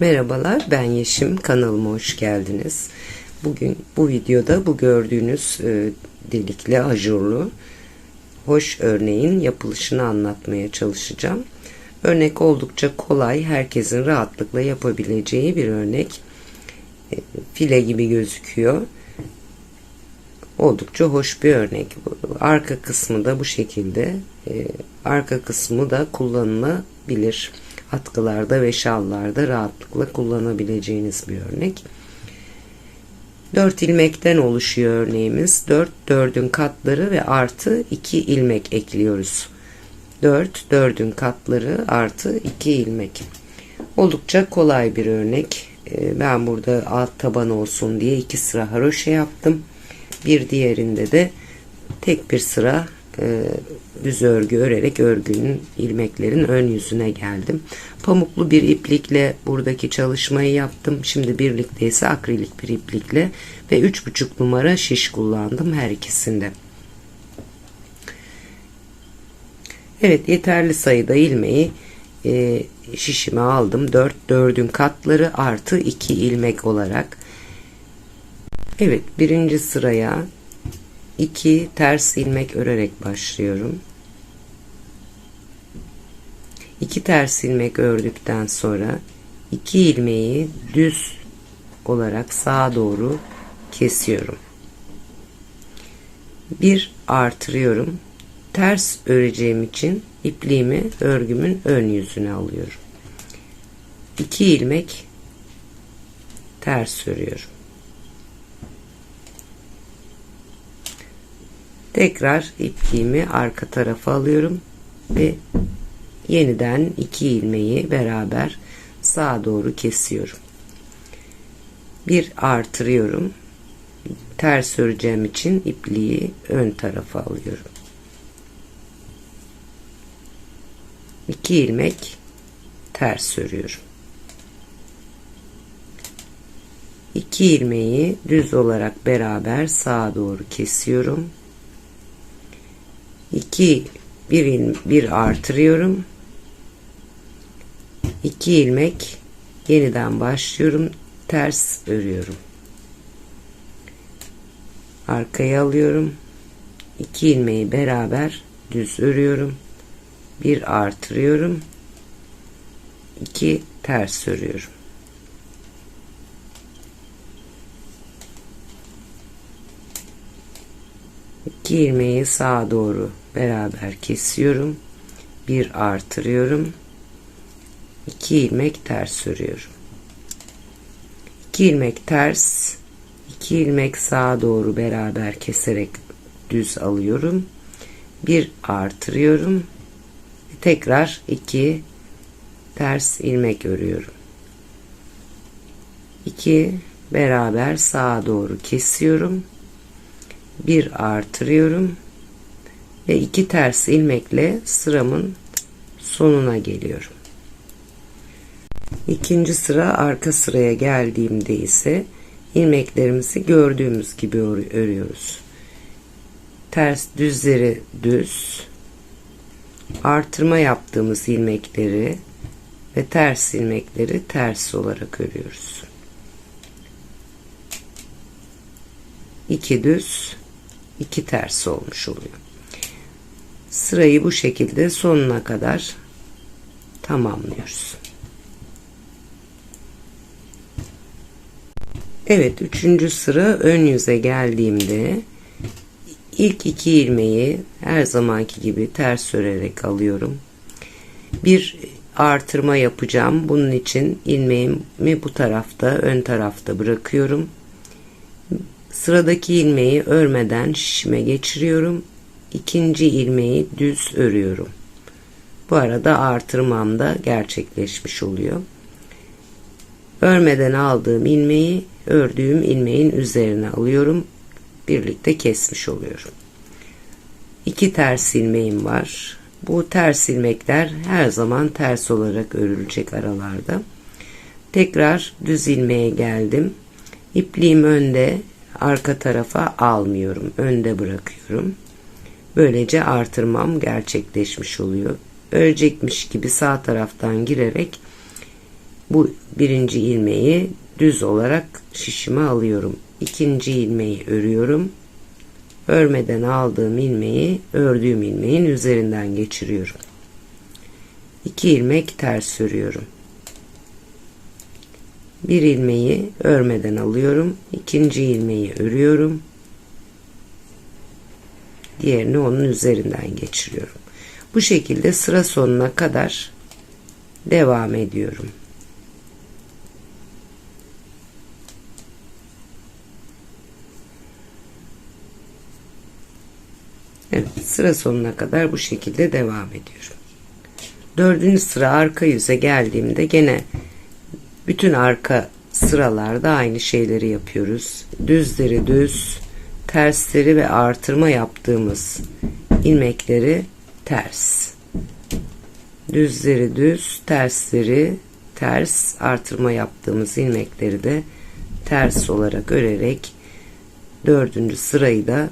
Merhabalar ben Yeşim kanalıma hoş geldiniz. Bugün bu videoda bu gördüğünüz e, delikli ajurlu hoş örneğin yapılışını anlatmaya çalışacağım. Örnek oldukça kolay herkesin rahatlıkla yapabileceği bir örnek. E, file gibi gözüküyor. Oldukça hoş bir örnek. Arka kısmı da bu şekilde. E, arka kısmı da kullanılabilir atkılarda ve şallarda rahatlıkla kullanabileceğiniz bir örnek. 4 ilmekten oluşuyor örneğimiz. 4 4'ün katları ve artı 2 ilmek ekliyoruz. 4 4'ün katları artı 2 ilmek. Oldukça kolay bir örnek. Ee, ben burada alt taban olsun diye iki sıra haroşa yaptım. Bir diğerinde de tek bir sıra e, düz örgü örerek örgünün ilmeklerin ön yüzüne geldim. Pamuklu bir iplikle buradaki çalışmayı yaptım. Şimdi birlikte ise akrilik bir iplikle ve 3,5 numara şiş kullandım her ikisinde. Evet yeterli sayıda ilmeği e, şişime aldım. 4 4'ün katları artı 2 ilmek olarak. Evet birinci sıraya 2 ters ilmek örerek başlıyorum. 2 ters ilmek ördükten sonra 2 ilmeği düz olarak sağa doğru kesiyorum. Bir artırıyorum. Ters öreceğim için ipliğimi örgümün ön yüzüne alıyorum. 2 ilmek ters örüyorum. Tekrar ipliğimi arka tarafa alıyorum ve yeniden iki ilmeği beraber sağa doğru kesiyorum. Bir artırıyorum. Ters öreceğim için ipliği ön tarafa alıyorum. İki ilmek ters örüyorum. İki ilmeği düz olarak beraber sağa doğru kesiyorum. 2 bir, bir artırıyorum 2 ilmek yeniden başlıyorum ters örüyorum arkaya alıyorum 2 ilmeği beraber düz örüyorum bir artırıyorum 2 ters örüyorum 2 ilmeği sağa doğru beraber kesiyorum. Bir artırıyorum. 2 ilmek ters örüyorum. 2 ilmek ters, 2 ilmek sağa doğru beraber keserek düz alıyorum. Bir artırıyorum. Tekrar 2 ters ilmek örüyorum. 2 beraber sağa doğru kesiyorum bir artırıyorum ve iki ters ilmekle sıramın sonuna geliyorum. İkinci sıra arka sıraya geldiğimde ise ilmeklerimizi gördüğümüz gibi örüyoruz. Ters düzleri düz, artırma yaptığımız ilmekleri ve ters ilmekleri ters olarak örüyoruz. 2 düz 2 ters olmuş oluyor. Sırayı bu şekilde sonuna kadar tamamlıyoruz. Evet üçüncü sıra ön yüze geldiğimde ilk iki ilmeği her zamanki gibi ters örerek alıyorum. Bir artırma yapacağım. Bunun için ilmeğimi bu tarafta ön tarafta bırakıyorum. Sıradaki ilmeği örmeden şişime geçiriyorum. İkinci ilmeği düz örüyorum. Bu arada artırmam da gerçekleşmiş oluyor. Örmeden aldığım ilmeği ördüğüm ilmeğin üzerine alıyorum. Birlikte kesmiş oluyorum. İki ters ilmeğim var. Bu ters ilmekler her zaman ters olarak örülecek aralarda. Tekrar düz ilmeğe geldim. İpliğim önde, arka tarafa almıyorum. Önde bırakıyorum. Böylece artırmam gerçekleşmiş oluyor. Örecekmiş gibi sağ taraftan girerek bu birinci ilmeği düz olarak şişime alıyorum. İkinci ilmeği örüyorum. Örmeden aldığım ilmeği ördüğüm ilmeğin üzerinden geçiriyorum. 2 ilmek ters örüyorum. Bir ilmeği örmeden alıyorum. ikinci ilmeği örüyorum. Diğerini onun üzerinden geçiriyorum. Bu şekilde sıra sonuna kadar devam ediyorum. Evet, sıra sonuna kadar bu şekilde devam ediyorum. Dördüncü sıra arka yüze geldiğimde gene bütün arka sıralarda aynı şeyleri yapıyoruz. Düzleri düz, tersleri ve artırma yaptığımız ilmekleri ters. Düzleri düz, tersleri ters, artırma yaptığımız ilmekleri de ters olarak örerek dördüncü sırayı da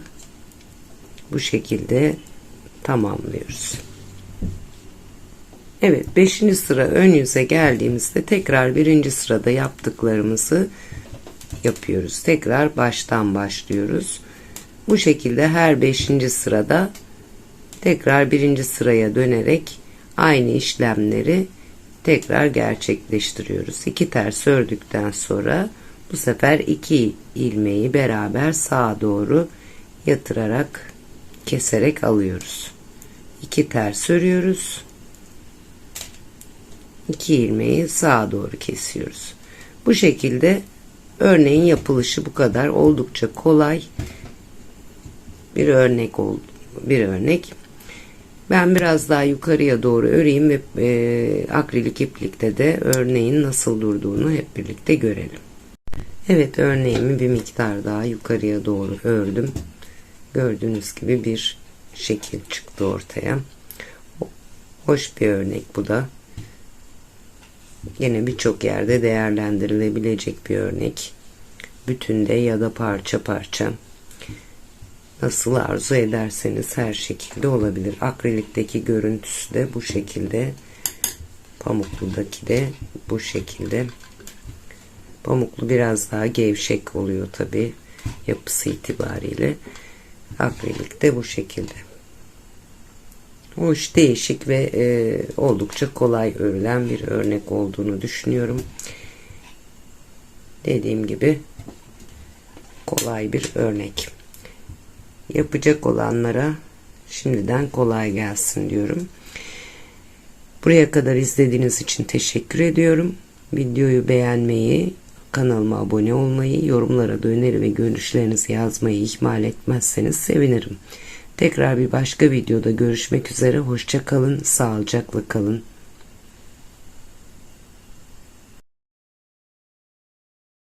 bu şekilde tamamlıyoruz. Evet 5. sıra ön yüze geldiğimizde tekrar birinci sırada yaptıklarımızı yapıyoruz. Tekrar baştan başlıyoruz. Bu şekilde her 5. sırada tekrar birinci sıraya dönerek aynı işlemleri tekrar gerçekleştiriyoruz. İki ters ördükten sonra bu sefer iki ilmeği beraber sağa doğru yatırarak keserek alıyoruz. İki ters örüyoruz. 2 ilmeği sağa doğru kesiyoruz. Bu şekilde örneğin yapılışı bu kadar oldukça kolay bir örnek oldu. Bir örnek. Ben biraz daha yukarıya doğru öreyim ve e, akrilik iplikte de örneğin nasıl durduğunu hep birlikte görelim. Evet örneğimi bir miktar daha yukarıya doğru ördüm. Gördüğünüz gibi bir şekil çıktı ortaya. Hoş bir örnek bu da. Yine birçok yerde değerlendirilebilecek bir örnek. Bütünde ya da parça parça. Nasıl arzu ederseniz her şekilde olabilir. Akrilikteki görüntüsü de bu şekilde. Pamukludaki de bu şekilde. Pamuklu biraz daha gevşek oluyor tabi yapısı itibariyle. Akrilik de bu şekilde hoş, değişik ve e, oldukça kolay örülen bir örnek olduğunu düşünüyorum. Dediğim gibi kolay bir örnek. Yapacak olanlara şimdiden kolay gelsin diyorum. Buraya kadar izlediğiniz için teşekkür ediyorum. Videoyu beğenmeyi, kanalıma abone olmayı, yorumlara da öneri ve görüşlerinizi yazmayı ihmal etmezseniz sevinirim. Tekrar bir başka videoda görüşmek üzere. Hoşça kalın, sağlıcakla kalın.